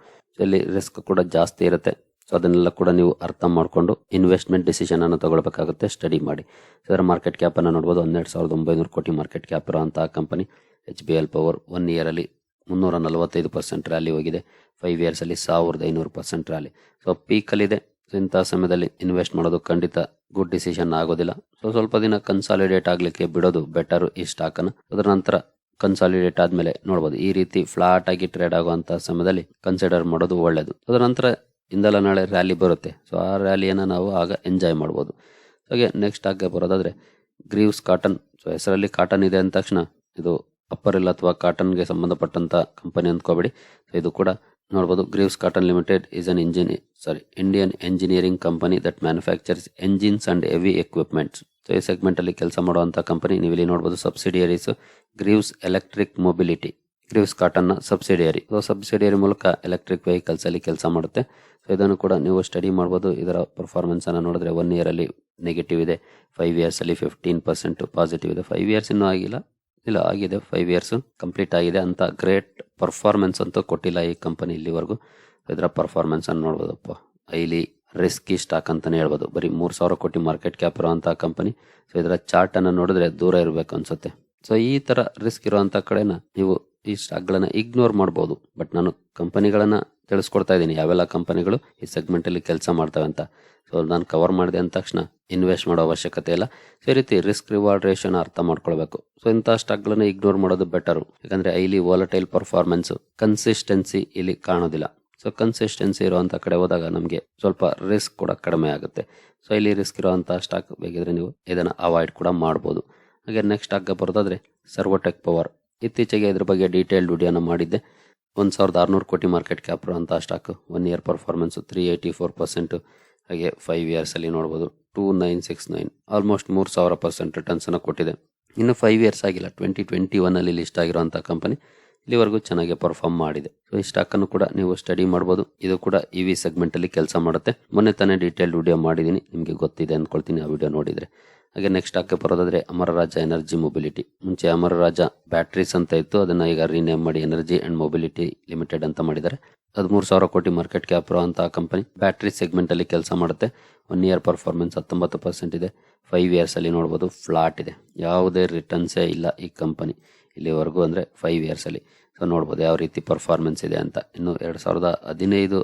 ಇಲ್ಲಿ ರಿಸ್ಕ್ ಕೂಡ ಜಾಸ್ತಿ ಇರುತ್ತೆ. ಸೊ ಅದನ್ನೆಲ್ಲ ಕೂಡ ನೀವು ಅರ್ಥ ಮಾಡಿಕೊಂಡು ಇನ್ವೆಸ್ಟ್ಮೆಂಟ್ ಡಿಸಿಷನ್ ಅನ್ನು ತಗೊಳ್ಬೇಕಾಗುತ್ತೆ ಸ್ಟಡಿ ಮಾಡಿ. ಇದರ ಮಾರ್ಕೆಟ್ ಕ್ಯಾಪ್ ಅನ್ನು ನೋಡಬಹುದು ಹನ್ನೆರಡು ಸಾವಿರದ ಒಂಬೈನೂರು ಕೋಟಿ ಮಾರ್ಕೆಟ್ ಕ್ಯಾಪ್ ಇರುವಂತಹ company H B L power one ಇಯರಲ್ಲಿ ಮುನ್ನೂರ ನಲವತ್ತೈದು ಪರ್ಸೆಂಟ್ ರ್ಯಾಲಿ ಹೋಗಿದೆ. ಫೈವ್ ಇಯರ್ಸಲ್ಲಿ ಸಾವಿರದ ಐನೂರು ಪರ್ಸೆಂಟ್ ರ್ಯಾಲಿ ಸೊ ಪೀಕಲ್ಲಿದೆ ಸೊ ಇಂತಹ ಸಮಯದಲ್ಲಿ ಇನ್ವೆಸ್ಟ್ ಮಾಡೋದು ಖಂಡಿತ ಗುಡ್ ಡಿಸಿಷನ್ ಆಗೋದಿಲ್ಲ. ಸೊ ಸ್ವಲ್ಪ ದಿನ ಕನ್ಸಾಲಿಡೇಟ್ ಆಗಲಿಕ್ಕೆ ಬಿಡೋದು ಬೆಟರು ಈ ಸ್ಟಾಕನ್ನು ಅದರ ನಂತರ ಕನ್ಸಾಲಿಡೇಟ್ ಆದ್ಮೇಲೆ ನೋಡಬಹುದು ಈ ರೀತಿ ಫ್ಲಾಟ್ ಆಗಿ ಟ್ರೇಡ್ ಆಗುವಂತಹ ಸಮಯದಲ್ಲಿ ಕನ್ಸಿಡರ್ ಮಾಡೋದು ಒಳ್ಳೇದು. ಅದರ ನಂತರ ಇಂದಲ್ಲ ನಾಳೆ ರ್ಯಾಲಿ ಬರುತ್ತೆ. ಸೊ ಆ ರ್ಯಾಲಿಯನ್ನು ನಾವು ಆಗ ಎಂಜಾಯ್ ಮಾಡ್ಬೋದು. ಹಾಗೆ ನೆಕ್ಸ್ಟ್ ಆಗ ಬರೋದಾದ್ರೆ ಗ್ರೀವ್ಸ್ ಕಾಟನ್ ಸೊ ಹೆಸರಲ್ಲಿ ಕಾಟನ್ ಇದೆ ಅಂದ ತಕ್ಷಣ ಇದು ಅಪ್ಪರ್ ಇಲ್ಲ ಅಥವಾ ಕಾಟನ್ಗೆ ಸಂಬಂಧಪಟ್ಟಂತ ಕಂಪನಿ ಅಂದ್ಕೋಬೇಡಿ. ಸೊ ಇದು ಕೂಡ ನೋಡಬಹುದು Greaves Cotton limited is an engineer sorry Indian engineering company that manufactures engines and heavy equipments so ಈ ಸೆಗ್ಮೆಂಟಲ್ಲಿ ಕೆಲಸ ಮಾಡುವಂಥ ಕಂಪನಿ ನೀವು ಇಲ್ಲಿ ನೋಡ್ಬೋದು subsidiaries Greaves electric mobility Greaves Cotton subsidiary so subsidiary ಮೂಲಕ ಎಲೆಕ್ಟ್ರಿಕ್ ವೆಹಿಕಲ್ಸಲ್ಲಿ ಕೆಲಸ ಮಾಡುತ್ತೆ. ಸೊ ಇದನ್ನು ಕೂಡ ನೀವು ಸ್ಟಡಿ ಮಾಡ್ಬೋದು. ಇದರ ಪರ್ಫಾರ್ಮೆನ್ಸನ್ನು ನೋಡಿದ್ರೆ ಒನ್ ಇಯರ್ ಅಲ್ಲಿ ನೆಗೆಟಿವ್ ಇದೆ. ಫೈವ್ ಇಯರ್ಸಲ್ಲಿ ಫಿಫ್ಟೀನ್ ಪರ್ಸೆಂಟ್ ಪಾಸಿಟಿವ್ ಇದೆ. ಫೈವ್ ಇಯರ್ಸ್ ಇನ್ನೂ ಆಗಿಲ್ಲ. ಇಲ್ಲ, ಆಗಿದೆ. ಫೈವ್ ಇಯರ್ಸ್ ಕಂಪ್ಲೀಟ್ ಆಗಿದೆ ಅಂತ ಗ್ರೇಟ್ ಪರ್ಫಾರ್ಮೆನ್ಸ್ ಅಂತೂ ಕೊಟ್ಟಿಲ್ಲ ಈ ಕಂಪನಿ ಇಲ್ಲಿವರೆಗೂ. ಇದರ ಪರ್ಫಾರ್ಮೆನ್ಸನ್ನು ನೋಡ್ಬೋದಪ್ಪ. ಐಲಿ ರಿಸ್ಕಿ ಸ್ಟಾಕ್ ಅಂತಾನೆ ಹೇಳ್ಬೋದು. ಬರೀ ಮೂರು ಸಾವಿರ ಕೋಟಿ ಮಾರ್ಕೆಟ್ ಕ್ಯಾಪ್ ಇರುವಂತಹ ಕಂಪನಿ ಸೊ ಇದರ ಚಾರ್ಟ್ ನೋಡಿದ್ರೆ ದೂರ ಇರಬೇಕು ಅನ್ಸುತ್ತೆ. ಸೊ ಈ ತರ ರಿಸ್ಕ್ ಇರುವಂತ ಕಡೆನ ನೀವು ಈ ಸ್ಟಾಕ್ಗಳನ್ನ ಇಗ್ನೋರ್ ಮಾಡ್ಬೋದು. ಬಟ್ ನಾನು ಕಂಪನಿಗಳನ್ನ ತಿಳಿಸ್ಕೊಡ್ತಾ ಇದ್ದೀನಿ. ಯಾವೆಲ್ಲ ಕಂಪನಿಗಳು ಈ ಸೆಗ್ಮೆಂಟ್ ಅಲ್ಲಿ ಕೆಲಸ ಮಾಡ್ತವೆ ಅಂತ. ಸೊ ನಾನು ಕವರ್ ಮಾಡಿದೆ ಅಂದ ತಕ್ಷಣ ಇನ್ವೆಸ್ಟ್ ಮಾಡೋ ಅವಶ್ಯಕತೆ ಇಲ್ಲ. ಸೊ ಈ ರೀತಿ ರಿಸ್ಕ್ ರಿವಾರ್ಡ್ ರೇಷನ್ ಅರ್ಥ ಮಾಡ್ಕೊಳ್ಬೇಕು. ಸೊ ಇಂಥ ಸ್ಟಾಕ್ಗಳನ್ನ ಇಗ್ನೋರ್ ಮಾಡೋದು ಬೆಟರು ಯಾಕಂದ್ರೆ ಐಲಿ ವಾಲಟೈಲ್ ಪರ್ಫಾರ್ಮೆನ್ಸ್ ಕನ್ಸಿಸ್ಟೆನ್ಸಿ ಇಲ್ಲಿ ಕಾಣೋದಿಲ್ಲ. ಸೊ ಕನ್ಸಿಸ್ಟೆನ್ಸಿ ಇರುವಂಥ ಕಡೆ ಹೋದಾಗ ನಮಗೆ ಸ್ವಲ್ಪ ರಿಸ್ಕ್ ಕೂಡ ಕಡಿಮೆ ಆಗುತ್ತೆ. ಸೊ ಇಲ್ಲಿ ರಿಸ್ಕ್ ಇರುವಂಥ ಸ್ಟಾಕ್ ಬೇಕಿದ್ರೆ ನೀವು ಇದನ್ನು ಅವಾಯ್ಡ್ ಕೂಡ ಮಾಡ್ಬೋದು. ಹಾಗೆ ನೆಕ್ಸ್ಟ್ ಸ್ಟಾಕ್ ಬರೋದಾದರೆ ಸರ್ವೋಟೆಕ್ ಪವರ್ ಇತ್ತೀಚೆಗೆ ಇದ್ರ ಬಗ್ಗೆ ಡೀಟೇಲ್ಡ್ ವಿಡಿಯೋನ ಮಾಡಿದ್ದೆ. ಒಂದು ಸಾವಿರದ ಆರುನೂರು ಕೋಟಿ ಮಾರ್ಕೆಟ್ ಕ್ಯಾಪ್ ಇರುವಂಥ stock one year performance three eighty four percent ಹಾಗೆ ಫೈವ್ ಇಯರ್ಸಲ್ಲಿ ನೋಡ್ಬೋದು two nine six nine almost ಮೂರು ಸಾವಿರ ಪರ್ಸೆಂಟ್ ರಿಟರ್ನ್ಸನ್ನು ಕೊಟ್ಟಿದೆ. ಇನ್ನು ಫೈವ್ ಇಯರ್ಸ್ ಆಗಿಲ್ಲ ಟ್ವೆಂಟಿ ಟ್ವೆಂಟಿ ಒನ್ನಲ್ಲಿ ಲಿಸ್ಟ್ ಆಗಿರುವಂಥ ಕಂಪನಿ ಇಲ್ಲಿವರೆಗೂ ಚೆನ್ನಾಗಿ ಪರ್ಫಾರ್ಮ್ ಮಾಡಿದೆ. ಸೊ ಈ ಸ್ಟಾಕ್ ಅನ್ನು ಕೂಡ ನೀವು ಸ್ಟಡಿ ಮಾಡಬಹುದು ಇದು ಕೂಡ ಇ ವಿ ಸೆಗ್ಮೆಂಟ್ ಅಲ್ಲಿ ಕೆಲಸ ಮಾಡುತ್ತೆ. ಮೊನ್ನೆ ತಾನೇ ಡೀಟೇಲ್ ವಿಡಿಯೋ ಮಾಡಿದ್ದೀನಿ. ನಿಮಗೆ ಗೊತ್ತಿದೆ ಅಂದ್ಕೊಳ್ತೀನಿ ಆ ವಿಡಿಯೋ ನೋಡಿದ್ರೆ. ಹಾಗೆ ನೆಕ್ಸ್ಟ್ ಸ್ಟಾಕ್ ಬರೋದಾದ್ರೆ ಅಮರರಾಜ ಎನರ್ಜಿ ಮೊಬಿಲಿಟಿ ಮುಂಚೆ ಅಮರರಾಜ ಬ್ಯಾಟ್ರೀಸ್ ಅಂತ ಇತ್ತು. ಅದನ್ನ ಈಗ ರೀನೇಮ್ ಮಾಡಿ ಎನರ್ಜಿ ಅಂಡ್ ಮೊಬಿಲಿಟಿ ಲಿಮಿಟೆಡ್ ಅಂತ ಮಾಡಿದ್ದಾರೆ. ಹದಿಮೂರು ಸಾವಿರ ಕೋಟಿ ಮಾರ್ಕೆಟ್ ಕ್ಯಾಪ್ ಅಂತ ಕಂಪನಿ ಬ್ಯಾಟ್ರಿ ಸೆಗ್ಮೆಂಟ್ ಅಲ್ಲಿ ಕೆಲಸ ಮಾಡುತ್ತೆ. ಒನ್ ಇಯರ್ ಪರ್ಫಾರ್ಮೆನ್ಸ್ ಹತ್ತೊಂಬತ್ತು ಪರ್ಸೆಂಟ್ ಇದೆ. ಫೈವ್ ಇಯರ್ಸ್ ಅಲ್ಲಿ ನೋಡಬಹುದು ಫ್ಲಾಟ್ ಇದೆ. ಯಾವುದೇ ರಿಟರ್ನ್ಸೇ ಇಲ್ಲ ಈ ಕಂಪನಿ ಇಲ್ಲಿವರೆಗೂ ಅಂದರೆ ಫೈವ್ ಇಯರ್ಸಲ್ಲಿ ಸೊ ನೋಡ್ಬೋದು ಯಾವ ರೀತಿ ಪರ್ಫಾರ್ಮೆನ್ಸ್ ಇದೆ ಅಂತ. ಇನ್ನು ಎರಡು ಸಾವಿರದ ಹದಿನೈದು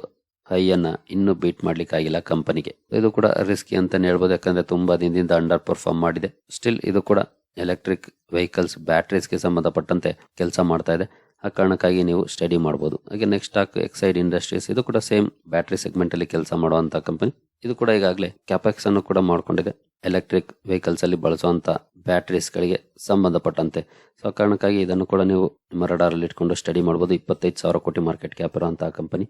ಹೈಯನ್ನು ಇನ್ನೂ ಬೀಟ್ ಮಾಡಲಿಕ್ಕಾಗಿಲ್ಲ ಕಂಪನಿಗೆ. ಇದು ಕೂಡ ರಿಸ್ಕಿ ಅಂತಲೇ ಹೇಳ್ಬೋದು, ಯಾಕಂದರೆ ತುಂಬ ದಿನದಿಂದ ಅಂಡರ್ ಪರ್ಫಾರ್ಮ್ ಮಾಡಿದೆ. ಸ್ಟಿಲ್ ಇದು ಕೂಡ ಎಲೆಕ್ಟ್ರಿಕ್ ವೆಹಿಕಲ್ಸ್ ಬ್ಯಾಟ್ರೀಸ್ಗೆ ಸಂಬಂಧಪಟ್ಟಂತೆ ಕೆಲಸ ಮಾಡ್ತಾ ಇದೆ. ಆ ಕಾರಣಕ್ಕಾಗಿ ನೀವು ಸ್ಟಡಿ ಮಾಡ್ಬೋದು. ಹಾಗೆ ನೆಕ್ಸ್ಟ್ ಸ್ಟಾಕ್ ಎಕ್ಸೈಡ್ ಇಂಡಸ್ಟ್ರೀಸ್ ಇದು ಕೂಡ ಸೇಮ್ ಬ್ಯಾಟ್ರಿ ಸೆಗ್ಮೆಂಟಲ್ಲಿ ಕೆಲಸ ಮಾಡುವಂಥ ಕಂಪನಿ ಇದು ಕೂಡ ಈಗಾಗಲೇ ಕ್ಯಾಪೆಕ್ಸ್ ಅನ್ನು ಕೂಡ ಮಾಡಿಕೊಂಡಿದೆ. ಎಲೆಕ್ಟ್ರಿಕ್ ವೆಹಿಕಲ್ಸ್ ಅಲ್ಲಿ ಬಳಸುವಂತ ಬ್ಯಾಟ್ರೀಸ್ಗಳಿಗೆ ಸಂಬಂಧಪಟ್ಟಂತೆ. ಸೊ ಆ ಕಾರಣಕ್ಕಾಗಿ ಇದನ್ನು ಕೂಡ ನೀವು ನಿಮ್ಮ ರಡಾರಲ್ಲಿ ಇಟ್ಕೊಂಡು ಸ್ಟಡಿ ಮಾಡ್ಬೋದು. ಇಪ್ಪತ್ತೈದು ಸಾವಿರ ಕೋಟಿ ಮಾರ್ಕೆಟ್ ಕ್ಯಾಪ್ ಇರುವಂತಹ ಕಂಪನಿ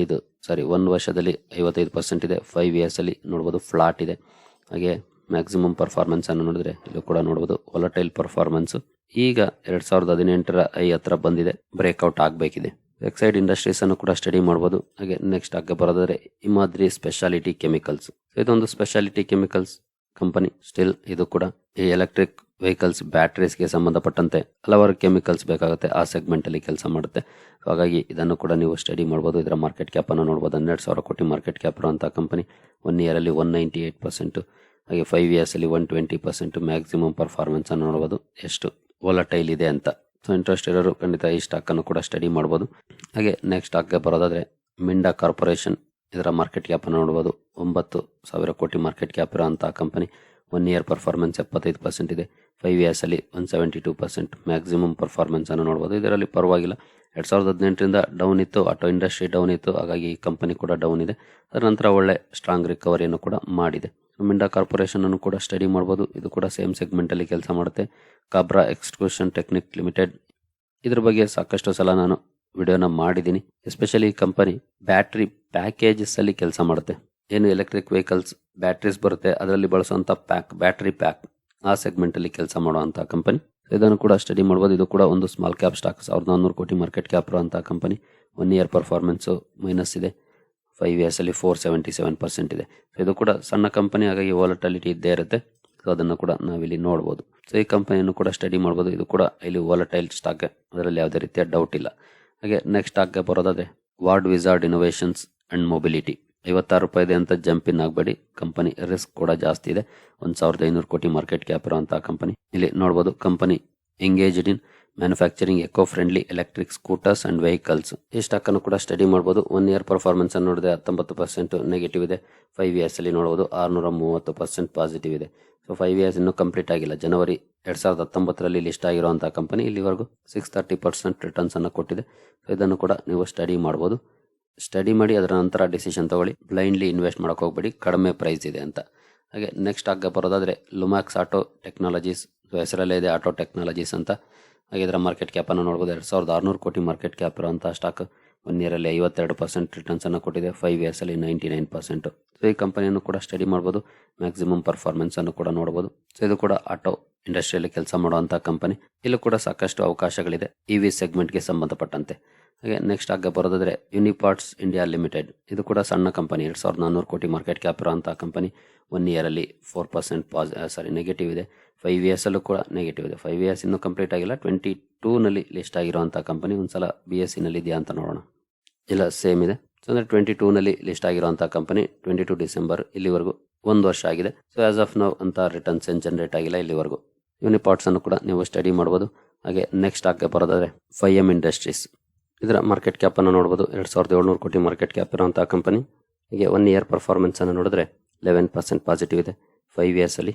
ಐದು ಸಾರಿ ಒಂದು ವರ್ಷದಲ್ಲಿ ಐವತ್ತೈದು ಪರ್ಸೆಂಟ್ ಇದೆ. ಫೈವ್ ಇಯರ್ಸ್ ಅಲ್ಲಿ ನೋಡಬಹುದು ಫ್ಲಾಟ್ ಇದೆ. ಹಾಗೆ ಮ್ಯಾಕ್ಸಿಮಮ್ ಪರ್ಫಾರ್ಮೆನ್ಸ್ ಅನ್ನು ನೋಡಿದ್ರೆ ಇಲ್ಲೂ ಕೂಡ ನೋಡ್ಬೋದು. ವಾಲಟೈಲ್ ಪರ್ಫಾರ್ಮೆನ್ಸ್ ಈಗ ಎರಡ್ ಸಾವಿರದ ಹದಿನೆಂಟರ ಐ ಹತ್ರ ಬಂದಿದೆ. ಬ್ರೇಕ್ಔಟ್ ಆಗಬೇಕಿದೆ. ಎಕ್ಸೈಡ್ ಇಂಡಸ್ಟ್ರೀಸ್ ಅನ್ನು ಕೂಡ ಸ್ಟಡಿ ಮಾಡಬಹುದು ಹಾಗೆ ನೆಕ್ಸ್ಟ್ ಹಾಗೆ ಬರೋದಾದ್ರೆ ಇಮಾದ್ರಿ ಸ್ಪೆಷಾಲಿಟಿ ಕೆಮಿಕಲ್ಸ್ ಇದೊಂದು ಸ್ಪೆಷಾಲಿಟಿ ಕೆಮಿಕಲ್ಸ್ ಕಂಪನಿ ಸ್ಟಿಲ್ ಇದು ಕೂಡ ಈ ಎಲೆಕ್ಟ್ರಿಕ್ ವೆಹಿಕಲ್ಸ್ ಬ್ಯಾಟ್ರೀಸ್ಗೆ ಸಂಬಂಧಪಟ್ಟಂತೆ ಹಲವಾರು ಕೆಮಿಕಲ್ಸ್ ಬೇಕಾಗುತ್ತೆ. ಆ ಸೆಗ್ಮೆಂಟ್ ಅಲ್ಲಿ ಕೆಲಸ ಮಾಡುತ್ತೆ. ಹಾಗಾಗಿ ಇದನ್ನು ಕೂಡ ನೀವು ಸ್ಟಡಿ ಮಾಡಬಹುದು ಇದರ ಮಾರ್ಕೆಟ್ ಕ್ಯಾಪ್ ಅನ್ನು ನೋಡಬಹುದು ಹನ್ನೆರಡು ಸಾವಿರ ಕೋಟಿ ಮಾರ್ಕೆಟ್ ಕ್ಯಾಪ್ ಇರುವಂತಹ ಕಂಪನಿ ಒನ್ ಇಯರ್ ಅಲ್ಲಿ ಒನ್ ನೈಂಟಿ ಏಟ್ ಪರ್ಸೆಂಟ್ ಹಾಗೆ ಫೈವ್ ಇಯರ್ಸ್ ಅಲ್ಲಿ one twenty percent maximum performance ಅನ್ನು ನೋಡಬಹುದು ಎಷ್ಟು ವಾಲಟೈಲ್ ಇದೆ ಅಂತ. ಸೊ ಇಂಟ್ರೆಸ್ಟ್ ಇರೋರು ಖಂಡಿತ ಈ ಸ್ಟಾಕನ್ನು ಕೂಡ ಸ್ಟಡಿ ಮಾಡ್ಬೋದು. ಹಾಗೆ ನೆಕ್ಸ್ಟ್ ಸ್ಟಾಕ್ಗೆ ಬರೋದಾದರೆ ಮಿಂಡಾ ಕಾರ್ಪೊರೇಷನ್ ಇದರ ಮಾರ್ಕೆಟ್ ಕ್ಯಾಪ್ ಅನ್ನು ನೋಡಬಹುದು ಒಂಬತ್ತು ಸಾವಿರ ಕೋಟಿ ಮಾರ್ಕೆಟ್ ಕ್ಯಾಪ್ ಇರುವಂತಹ ಕಂಪನಿ ಒನ್ ಇಯರ್ ಪರ್ಫಾರ್ಮೆನ್ಸ್ ಎಪ್ಪತ್ತೈದು ಪರ್ಸೆಂಟ್ ಇದೆ. Five ಇಯರ್ಸಲ್ಲಿ one seventy two percent maximum ಪರ್ಫಾರ್ಮೆನ್ಸನ್ನು ಅನ್ನು ನೋಡಬಹುದು ಇದರಲ್ಲಿ ಪರವಾಗಿಲ್ಲ. ಎರಡು ಸಾವಿರದ ಹದಿನೆಂಟರಿಂದ ಡೌನ್ ಇತ್ತು. ಆಟೋ ಇಂಡಸ್ಟ್ರಿ ಡೌನ್ ಇತ್ತು. ಹಾಗಾಗಿ ಈ ಕಂಪನಿ ಕೂಡ ಡೌನ್ ಇದೆ. ಅದರ ನಂತರ ಒಳ್ಳೆ ಸ್ಟ್ರಾಂಗ್ ರಿಕವರಿಯನ್ನು ಕೂಡ ಮಾಡಿದೆ. ಮಿಂಡಾ ಕಾರ್ಪೊರೇಷನ್ ಅನ್ನು ಕೂಡ ಸ್ಟಡಿ ಮಾಡ್ಬೋದು. ಇದು ಕೂಡ ಸೇಮ್ ಸೆಗ್ಮೆಂಟ್ ಅಲ್ಲಿ ಕೆಲಸ ಮಾಡುತ್ತೆ. ಕಾಬ್ರಾ ಎಕ್ಸ್ಕ್ಯೂಷನ್ ಟೆಕ್ನಿಕ್ ಲಿಮಿಟೆಡ್ ಇದ್ರ ಬಗ್ಗೆ ಸಾಕಷ್ಟು ಸಲ ನಾನು ವಿಡಿಯೋನ ಮಾಡಿದ್ದೀನಿ. ಎಸ್ಪೆಷಲಿ ಈ ಕಂಪನಿ ಬ್ಯಾಟ್ರಿ ಪ್ಯಾಕೇಜಸ್ ಅಲ್ಲಿ ಕೆಲಸ ಮಾಡುತ್ತೆ. ಏನು ಎಲೆಕ್ಟ್ರಿಕ್ ವೆಹಿಕಲ್ಸ್ ಬ್ಯಾಟ್ರೀಸ್ ಬರುತ್ತೆ. ಅದರಲ್ಲಿ ಬಳಸುವಂತ ಪ್ಯಾಕ್ ಬ್ಯಾಟ್ರಿ ಪ್ಯಾಕ್ ಆ ಸೆಗ್ಮೆಂಟ್ ಅಲ್ಲಿ ಕೆಲಸ ಮಾಡುವಂಥ ಕಂಪನಿ ಇದನ್ನು ಕೂಡ ಸ್ಟಡಿ ಮಾಡ್ಬೋದು. ಇದು ಕೂಡ ಒಂದು ಸ್ಮಾಲ್ ಕ್ಯಾಪ್ ಸ್ಟಾಕ್ ಸಾವಿರದ ನಾನ್ನೂರು ಕೋಟಿ ಮಾರ್ಕೆಟ್ ಕ್ಯಾಪ್ ಇರುವಂತಹ company one year performance minus ಇದೆ. ಫೈವ್ ಇಯರ್ಸ್ ಅಲ್ಲಿ ಫೋರ್ ಸೆವೆಂಟಿ ಸೆವೆನ್ ಪರ್ಸೆಂಟ್ ಇದೆ. ಸೊ ಇದು ಕೂಡ ಸಣ್ಣ ಕಂಪನಿ ಹಾಗಾಗಿ ವಾಲಟಾಲಿಟಿ ಇದ್ದೇ ಇರುತ್ತೆ. ಸೊ ಅದನ್ನು ಕೂಡ ನಾವಿಲ್ಲಿ ನೋಡ್ಬೋದು. ಸೊ ಈ ಕಂಪನಿಯನ್ನು ಕೂಡ ಸ್ಟಡಿ ಮಾಡ್ಬೋದು. ಇದು ಕೂಡ ಇಲ್ಲಿ ವಾಲಟೈಲ್ ಸ್ಟಾಕ್ ಅದರಲ್ಲಿ ಯಾವುದೇ ರೀತಿಯ ಡೌಟ್ ಇಲ್ಲ. ಹಾಗೆ ನೆಕ್ಸ್ಟ್ ಸ್ಟಾಕ್ಗೆ ಬರೋದಾದ್ರೆ ward wizard innovations and mobility ಐವತ್ತಾರು ರೂಪಾಯಿ ಇದೆ ಅಂತ ಜಂಪ್ ಇನ್ ಆಗಬೇಡಿ. ಕಂಪನಿ ರಿಸ್ಕ್ ಕೂಡ ಜಾಸ್ತಿ ಇದೆ. ಒಂದು ಸಾವಿರದ ಐನೂರು ಕೋಟಿ ಮಾರ್ಕೆಟ್ ಕ್ಯಾಪ್ ಇರುವಂತಹ ಕಂಪನಿ ಇಲ್ಲಿ ನೋಡಬಹುದು company engaged in manufacturing eco friendly electric scooters and vehicles ಈ ಸ್ಟಾಕ್ ಅನ್ನು ಕೂಡ ಸ್ಟಡಿ ಮಾಡಬಹುದು ಒನ್ ಇಯರ್ ಪರ್ಫಾರ್ಮೆನ್ಸ್ ಅನ್ನು ನೋಡಿದ್ರೆ ಹತ್ತೊಂಬತ್ತು ಪರ್ಸೆಂಟ್ ನೆಗೆಟಿವ್ ಇದೆ. ಫೈವ್ ಇಯರ್ಸ್ ಅಲ್ಲಿ ನೋಡಬಹುದು ಆರ್ನೂರ ಮೂವತ್ತು ಪರ್ಸೆಂಟ್ ಪಾಸಿಟಿವ್ ಇದೆ. ಸೊ ಫೈವ್ ಇಯರ್ಸ್ ಇನ್ನೂ ಕಂಪ್ಲೀಟ್ ಆಗಿಲ್ಲ. ಜನವರಿ ಎರಡ್ ಸಾವಿರದ ಹತ್ತೊಂಬತ್ತರಲ್ಲಿ ಲಿಸ್ಟ್ ಆಗಿರುವಂತಹ ಕಂಪನಿ ಇಲ್ಲಿವರೆಗೂ ಸಿಕ್ಸ್ ತರ್ಟಿ ಪರ್ಸೆಂಟ್ ರಿಟರ್ನ್ಸ್ ಅನ್ನು ಕೊಟ್ಟಿದೆ. ಸೊ ಇದನ್ನು ಕೂಡ ನೀವು ಸ್ಟಡಿ ಮಾಡಬಹುದು ಸ್ಟಡಿ ಮಾಡಿ, ಅದರ ನಂತರ ಡಿಸಿಷನ್ ತಗೊಳ್ಳಿ. ಬ್ಲೈಂಡ್ಲಿ ಇನ್ವೆಸ್ಟ್ ಮಾಡೋಕೆ ಹೋಗ್ಬೇಡಿ. ಕಡಿಮೆ ಪ್ರೈಸ್ ಇದೆ ಅಂತ. ಹಾಗೆ ನೆಕ್ಸ್ಟ್ ಆಗ ಬರೋದಾದ್ರೆ ಲುಮ್ಯಾಕ್ಸ್ ಆಟೋ ಟೆಕ್ನಾಲಜೀಸ್ ಹೆಸರಲ್ಲೇ ಇದೆ ಆಟೋ ಟೆಕ್ನಾಲಜೀಸ್ ಅಂತ. ಹಾಗೆ ಇದರ ಮಾರ್ಕೆಟ್ ಕ್ಯಾಪ್ ಅನ್ನು ನೋಡಬಹುದು ಎರಡ್ ಸಾವಿರದ ಆರುನೂರು ಕೋಟಿ ಮಾರ್ಕೆಟ್ ಕ್ಯಾಪ್ ಇರುವಂತಹ ಸ್ಟಾಕ್ ಒನ್ ಇಯರಲ್ಲಿ ಐವತ್ತೆರಡು ಪರ್ಸೆಂಟ್ ರಿಟರ್ನ್ಸ್ ಅನ್ನು ಕೊಟ್ಟಿದೆ. ಫೈವ್ ಇಯರ್ಸ್ ಅಲ್ಲಿ ನೈಂಟಿ ನೈನ್ ಪರ್ಸೆಂಟ್ ಸೊ ಈ ಕಂಪನಿಯನ್ನು ಕೂಡ ಸ್ಟಡಿ ಮಾಡ್ಬೋದು. ಮ್ಯಾಕ್ಸಿಮಮ್ ಪರ್ಫಾರ್ಮೆನ್ಸನ್ನು ಕೂಡ ನೋಡಬಹುದು ಸೊ ಇದು ಕೂಡ ಆಟೋ ಇಂಡಸ್ಟ್ರಿಯಲ್ಲಿ ಕೆಲಸ ಮಾಡುವಂಥ ಕಂಪನಿ ಇಲ್ಲೂ ಕೂಡ ಸಾಕಷ್ಟು ಅವಕಾಶಗಳಿದೆ ಇ ವಿ ಸೆಗ್ಮೆಂಟ್ಗೆ ಸಂಬಂಧಪಟ್ಟಂತೆ. ಹಾಗೆ ನೆಕ್ಸ್ಟ್ ಆಗ ಬರೋದಾದ್ರೆ ಯುನಿಪಾರ್ಟ್ಸ್ ಇಂಡಿಯಾ ಲಿಮಿಟೆಡ್ ಇದು ಕೂಡ ಸಣ್ಣ ಕಂಪನಿ ಎರಡು ಸಾವಿರದ ನಾನ್ನೂರು ಕೋಟಿ ಮಾರ್ಕೆಟ್ ಕ್ಯಾಪ್ ಇರುವಂಥ company one ಇಯರಲ್ಲಿ four percent pass sorry negative ಇದೆ. ಫೈವ್ ಇಯರ್ಸ್ ಅಲ್ಲೂ ಕೂಡ ನೆಗೆಟಿವ್ ಇದೆ. ಫೈವ್ ಇಯರ್ಸ್ ಇನ್ನೂ ಕಂಪ್ಲೀಟ್ ಆಗಿಲ್ಲ. ಟ್ವೆಂಟಿ ಟೂನಲ್ಲಿ ಲಿಸ್ಟ್ ಆಗಿರುವಂಥ ಕಂಪನಿ ಒಂದ್ಸಲ ಬಿ ಎಸ್ ಸಿನಲ್ಲಿ ಇದೆಯಾ ಅಂತ ನೋಡೋಣ. ಇಲ್ಲ ಸೇಮ್ ಇದೆ. ಅಂದ್ರೆ ಟ್ವೆಂಟಿ ಟೂನಲ್ಲಿ ಲಿಸ್ಟ್ ಆಗಿರುವಂಥ ಕಂಪನಿ ಟ್ವೆಂಟಿ ಟೂ ಡಿಸೆಂಬರ್ ಇಲ್ಲಿವರೆಗೂ. ಒಂದು ವರ್ಷ ಆಗಿದೆ. ಸೊ ಆಸ್ ಆಫ್ ನೌ ಅಂತ ರಿಟರ್ನ್ಸ್ ಏನು ಜನರೇಟ್ ಆಗಿಲ್ಲ ಇಲ್ಲಿವರೆಗೂ. ಯೂನಿಪಾರ್ಟ್ಸ್ ಅನ್ನು ಕೂಡ ನೀವು ಸ್ಟಡಿ ಮಾಡ್ಬೋದು. ಹಾಗೆ ನೆಕ್ಸ್ಟ್ ಸ್ಟಾಕ್ಗೆ ಬರೋದಾದ್ರೆ ಫೈ ಎಂ ಇಂಡಸ್ಟ್ರೀಸ್ ಇದರ ಮಾರ್ಕೆಟ್ ಕ್ಯಾಪ್ ಅನ್ನು ನೋಡಬಹುದು ಎರಡ್ ಸಾವಿರದ ಏಳ್ನೂರು ಕೋಟಿ ಮಾರ್ಕೆಟ್ ಕ್ಯಾಪ್ ಇರುವಂತಹ ಕಂಪನಿ ಹೀಗೆ ಒನ್ ಇಯರ್ ಪರ್ಫಾರ್ಮೆನ್ಸನ್ನು ನೋಡಿದ್ರೆ ಲೆವೆನ್ ಪರ್ಸೆಂಟ್ ಪಾಸಿಟಿವ್ ಇದೆ. ಫೈವ್ ಇಯರ್ಸ್ ಅಲ್ಲಿ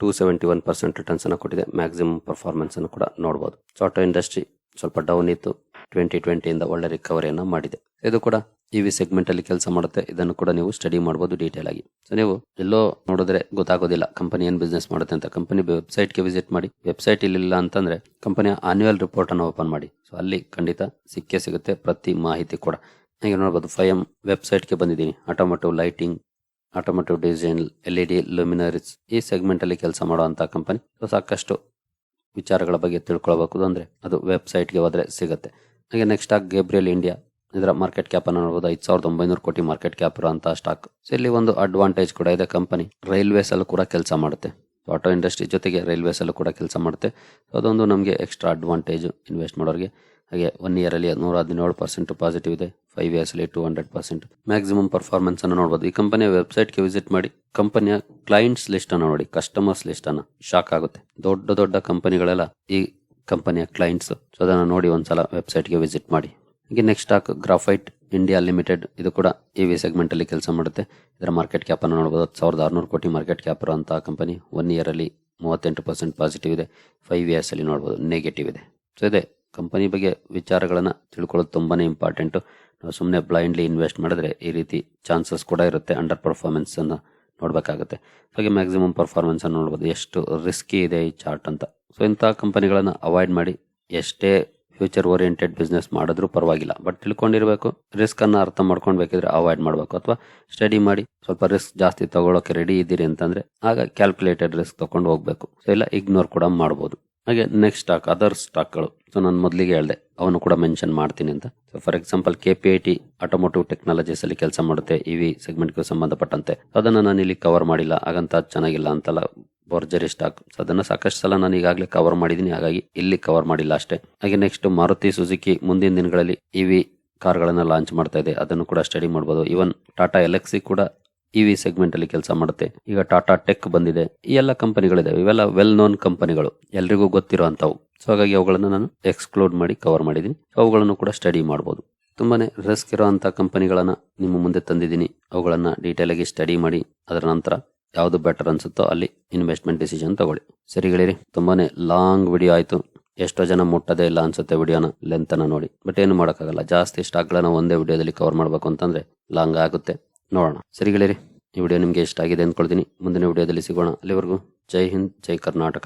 two seventy one percent returns ಅನ್ನು ಕೊಟ್ಟಿದೆ. ಮ್ಯಾಕ್ಸಿಮಮ್ ಪರ್ಫಾರ್ಮೆನ್ಸನ್ನು ಕೂಡ ನೋಡಬಹುದು ಸೊ ಆಟೋ ಇಂಡಸ್ಟ್ರಿ ಸ್ವಲ್ಪ ಡೌನ್ ಇತ್ತು. ಟ್ವೆಂಟಿ ಟ್ವೆಂಟಿಯಿಂದ ಒಳ್ಳೆ ರಿಕವರಿಯನ್ನು ಮಾಡಿದೆ. ಇದು ಕೂಡ ಇ ವಿ ಸೆಗ್ಮೆಂಟ್ ಅಲ್ಲಿ ಕೆಲಸ ಮಾಡುತ್ತೆ, ಇದನ್ನು ಕೂಡ ನೀವು ಸ್ಟಡಿ ಮಾಡಬಹುದು ಡೀಟೇಲ್ ಆಗಿ. ಸೊ ನೀವು ಎಲ್ಲೋ ನೋಡಿದ್ರೆ ಗೊತ್ತಾಗೋದಿಲ್ಲ ಕಂಪನಿ ಏನ್ ಬಿಸ್ನೆಸ್ ಮಾಡುತ್ತೆ ಅಂತ. ಕಂಪನಿ ವೆಬ್ಸೈಟ್ಗೆ ವಿಸಿಟ್ ಮಾಡಿ. ವೆಬ್ಸೈಟ್ ಇಲ್ಲ ಅಂತಂದ್ರೆ ಕಂಪನಿಯ ಆನ್ಯುವಲ್ ರಿಪೋರ್ಟ್ ಅನ್ನು ಓಪನ್ ಮಾಡಿ. ಸೊ ಅಲ್ಲಿ ಖಂಡಿತ ಸಿಕ್ಕೇ ಸಿಗುತ್ತೆ ಪ್ರತಿ ಮಾಹಿತಿ ಕೂಡ. ಹಾಗೆ ನೋಡಬಹುದು ಫೈ ಎಂ ವೆಬ್ಸೈಟ್ಗೆ ಬಂದಿದ್ದೀನಿ. Automotive lighting automotive design L E D luminaries ಈ ಸೆಗ್ಮೆಂಟ್ ಅಲ್ಲಿ ಕೆಲಸ ಮಾಡುವಂತಹ ಕಂಪನಿ ಸಾಕಷ್ಟು ವಿಚಾರಗಳ ಬಗ್ಗೆ ತಿಳ್ಕೊಳ್ಬೇಕು ಅಂದ್ರೆ ಅದು ವೆಬ್ಸೈಟ್ಗೆ ಹೋದ್ರೆ ಸಿಗುತ್ತೆ. ಹಾಗೆ ನೆಕ್ಸ್ಟ್ ಆಗಿ ಗೇಬ್ರಿಯಲ್ ಇಂಡಿಯಾ ಇದರ ಮಾರ್ಕೆಟ್ ಕ್ಯಾಪ್ ಅನ್ನು ನೋಡಬಹುದು ಐದು ಸಾವಿರದ ಒಂಬೈನೂರು ಕೋಟಿ ಮಾರ್ಕೆಟ್ ಕ್ಯಾಪ್ ಇರುವಂತಹ ಸ್ಟಾಕ್ ಸೊ ಇಲ್ಲಿ ಒಂದು ಅಡ್ವಾಂಟೇಜ್ ಕೂಡ ಇದೆ ಕಂಪನಿ ರೈಲ್ವೇಸ್ ಅಲ್ಲೂ ಕೂಡ ಕೆಲಸ ಮಾಡುತ್ತೆ. ಆಟೋ ಇಂಡಸ್ಟ್ರಿ ಜೊತೆಗೆ ರೈಲ್ವೇಸ್ ಅಲ್ಲೂ ಕೂಡ ಕೆಲಸ ಮಾಡುತ್ತೆ. ಸೊ ಅದೊಂದು ನಮಗೆ ಎಕ್ಸ್ಟ್ರಾ ಅಡ್ವಾಂಟೇಜ್ ಇನ್ವೆಸ್ಟ್ ಮಾಡೋರಿಗೆ. ಹಾಗೆ ಒನ್ ಇಯರ್ ಅಲ್ಲಿ ನೂರ ಹದಿನೇಳು ಪರ್ಸೆಂಟ್ ಪಾಸಿಟಿವ್ ಇದೆ. ಫೈವ್ ಇಯರ್ಸ್ ಅಲ್ಲಿ two hundred percent maximum performance ಅನ್ನು ನೋಡಬಹುದು ಈ ಕಂಪನಿಯ ವೆಬ್ಸೈಟ್ಗೆ ವಿಸಿಟ್ ಮಾಡಿ ಕಂಪನಿಯ ಕ್ಲೈಂಟ್ಸ್ ಲಿಸ್ಟ್ ಅನ್ನು ನೋಡಿ. ಕಸ್ಟಮರ್ಸ್ ಲಿಸ್ಟ್ ಅನ್ನು. ಶಾಕ್ ಆಗುತ್ತೆ. ದೊಡ್ಡ ದೊಡ್ಡ ಕಂಪನಿಗಳೆಲ್ಲ ಈ ಕಂಪನಿಯ ಕ್ಲೈಂಟ್ಸ್ ಸೊ ಅದನ್ನು ನೋಡಿ ಒಂದ್ಸಲ ವೆಬ್ಸೈಟ್ಗೆ ವಿಸಿಟ್ ಮಾಡಿ. ಹೀಗೆ next stock graphite India limited ಇದು ಕೂಡ ಇ ವಿ ಸೆಗ್ಮೆಂಟಲ್ಲಿ ಕೆಲಸ ಮಾಡುತ್ತೆ. ಇದರ ಮಾರ್ಕೆಟ್ ಕ್ಯಾಪ್ ಅನ್ನು ನೋಡಬಹುದು ಹತ್ತು ಸಾವಿರದ ಆರುನೂರು ಕೋಟಿ ಮಾರ್ಕೆಟ್ ಕ್ಯಾಪ್ ಇರುವಂತಹ ಕಂಪನಿ ಒನ್ ಇಯರಲ್ಲಿ ಮೂವತ್ತೆಂಟು ಪರ್ಸೆಂಟ್ ಪಾಸಿಟಿವ್ ಇದೆ. ಫೈವ್ ಇಯರ್ಸಲ್ಲಿ ನೋಡ್ಬೋದು ನೆಗೆಟಿವ್ ಇದೆ. ಸೊ ಇದೆ. ಕಂಪನಿ ಬಗ್ಗೆ ವಿಚಾರಗಳನ್ನು ತಿಳ್ಕೊಳ್ಳೋದು ತುಂಬಾ ಇಂಪಾರ್ಟೆಂಟು ನಾವು ಸುಮ್ಮನೆ ಬ್ಲೈಂಡ್ಲಿ ಇನ್ವೆಸ್ಟ್ ಮಾಡಿದ್ರೆ ಈ ರೀತಿ ಚಾನ್ಸಸ್ ಕೂಡ ಇರುತ್ತೆ. ಅಂಡರ್ ಪರ್ಫಾರ್ಮೆನ್ಸನ್ನು ನೋಡಬೇಕಾಗುತ್ತೆ. ಹಾಗೆ ಮ್ಯಾಕ್ಸಿಮಮ್ ಪರ್ಫಾರ್ಮೆನ್ಸನ್ನು ನೋಡ್ಬೋದು. ಎಷ್ಟು ರಿಸ್ಕಿ ಇದೆ ಈ ಚಾರ್ಟ್ ಅಂತ. ಸೊ ಇಂಥ ಕಂಪನಿಗಳನ್ನು ಅವಾಯ್ಡ್ ಮಾಡಿ ಎಷ್ಟೇ ಫ್ಯೂಚರ್ ಓರಿಯೆಂಟೆಡ್ ಬಿಸ್ನೆಸ್ ಮಾಡಿದ್ರು ಪರವಾಗಿಲ್ಲ. ಬಟ್ ತಿಳ್ಕೊಂಡಿರಬೇಕು ರಿಸ್ಕ್ ಅನ್ನ ಅರ್ಥ ಮಾಡ್ಕೊಳ್ಬೇಕಿದ್ರೆ ಅವಾಯ್ಡ್ ಮಾಡಬೇಕು. ಅಥವಾ ಸ್ಟಡಿ ಮಾಡಿ, ಸ್ವಲ್ಪ ರಿಸ್ಕ್ ಜಾಸ್ತಿ ತಗೊಳ್ಳೋಕೆ ರೆಡಿ ಇದ್ದೀರಿ ಅಂತಂದ್ರೆ, ಆಗ ಕ್ಯಾಲ್ಕುಲೇಟೆಡ್ ರಿಸ್ಕ್ ತಗೊಂಡು ಹೋಗ್ಬೇಕು. ಸೊ ಇಲ್ಲ ಇಗ್ನೋರ್ ಕೂಡ ಮಾಡಬಹುದು ಹಾಗೆ ನೆಕ್ಸ್ಟ್ ಸ್ಟಾಕ್ ಅದರ್ ಸ್ಟಾಕ್ಗಳು ಸೊ ನಾನು ಮೊದಲಿಗೆ ಹೇಳಿದೆ, ಅವನು ಕೂಡ ಮೆನ್ಷನ್ ಮಾಡ್ತೀನಿ ಅಂತ. So for example K P I T automotive technologies ಅಲ್ಲಿ ಕೆಲಸ ಮಾಡುತ್ತೆ ಇವಿ ವಿ ಸೆಗ್ಮೆಂಟ್ಗೆ ಸಂಬಂಧಪಟ್ಟಂತೆ. ಅದನ್ನ ನಾನು ಇಲ್ಲಿ ಕವರ್ ಮಾಡಿಲ್ಲ, ಹಾಗಂತ ಚೆನ್ನಾಗಿಲ್ಲ ಅಂತಲ್ಲ ಬರ್ಜರಿ ಸ್ಟಾಕ್ ಸೊ ಅದನ್ನ ಸಾಕಷ್ಟು ಸಲ ನಾನು ಈಗಾಗಲೇ ಕವರ್ ಮಾಡಿದ್ದೀನಿ ಹಾಗಾಗಿ ಇಲ್ಲಿ ಕವರ್ ಮಾಡಿಲ್ಲ ಅಷ್ಟೇ. ಹಾಗೆ ನೆಕ್ಸ್ಟ್ ಮಾರುತಿ ಸುಜುಕಿ ಮುಂದಿನ ದಿನಗಳಲ್ಲಿ ಇವಿ ಕಾರ್ಗಳನ್ನು ಲಾಂಚ್ ಮಾಡ್ತಾ ಇದೆ. ಅದನ್ನು ಕೂಡ ಸ್ಟಡಿ ಮಾಡಬಹುದು ಇವನ್ ಟಾಟಾ ಎಲೆಕ್ಸಿ ಕೂಡ ಇವಿ ಸೆಗ್ಮೆಂಟ್ ಅಲ್ಲಿ ಕೆಲಸ ಮಾಡುತ್ತೆ. ಈಗ ಟಾಟಾ ಟೆಕ್ ಬಂದಿದೆ. ಈ ಎಲ್ಲ ಕಂಪನಿಗಳಿದೆ ಇವೆಲ್ಲ ವೆಲ್ ನೋನ್ ಕಂಪನಿಗಳು ಎಲ್ರಿಗೂ ಗೊತ್ತಿರುವಂತವು ಸೊ ಹಾಗಾಗಿ ಅವುಗಳನ್ನು ನಾನು ಎಕ್ಸ್ಕ್ಲೂಡ್ ಮಾಡಿ ಕವರ್ ಮಾಡಿದ್ದೀನಿ ಅವುಗಳನ್ನು ಕೂಡ ಸ್ಟಡಿ ಮಾಡಬಹುದು ತುಂಬಾನೇ ರಿಸ್ಕ್ ಇರುವಂತ ಕಂಪನಿಗಳನ್ನ ನಿಮ್ಮ ಮುಂದೆ ತಂದಿದ್ದೀನಿ. ಅವುಗಳನ್ನ ಡೀಟೇಲ್ ಆಗಿ ಸ್ಟಡಿ ಮಾಡಿ. ಅದರ ನಂತರ ಯಾವುದು ಬೆಟರ್ ಅನ್ಸುತ್ತೋ ಅಲ್ಲಿ ಇನ್ವೆಸ್ಟ್ಮೆಂಟ್ ಡಿಸಿಷನ್ ತಗೊಳ್ಳಿ. ಸರಿಗಳಿರಿ ತುಂಬಾನೇ ಲಾಂಗ್ ವಿಡಿಯೋ ಆಯ್ತು. ಎಷ್ಟೋ ಜನ ಮುಟ್ಟದೇ ಇಲ್ಲ ಅನ್ಸುತ್ತೆ ವಿಡಿಯೋನ ಲೆಂತ್ ಅನ್ನ ನೋಡಿ. ಬಟ್ ಏನು ಮಾಡೋಕ್ಕಾಗಲ್ಲ. ಜಾಸ್ತಿ ಸ್ಟಾಕ್ಗಳನ್ನ ಒಂದೇ ವಿಡಿಯೋದಲ್ಲಿ ಕವರ್ ಮಾಡಬೇಕು ಅಂತಂದ್ರೆ ಲಾಂಗ್ ಆಗುತ್ತೆ. ನೋಡೋಣ. ಸರಿಗಳಿರಿ ಈ ವಿಡಿಯೋ ನಿಮಗೆ ಇಷ್ಟ ಆಗಿದೆ ಅಂದ್ಕೊಳ್ತೀನಿ ಮುಂದಿನ ವಿಡಿಯೋದಲ್ಲಿ ಸಿಗೋಣ. ಅಲ್ಲಿವರೆಗೂ ಜೈ ಹಿಂದ್, ಜೈ ಕರ್ನಾಟಕ.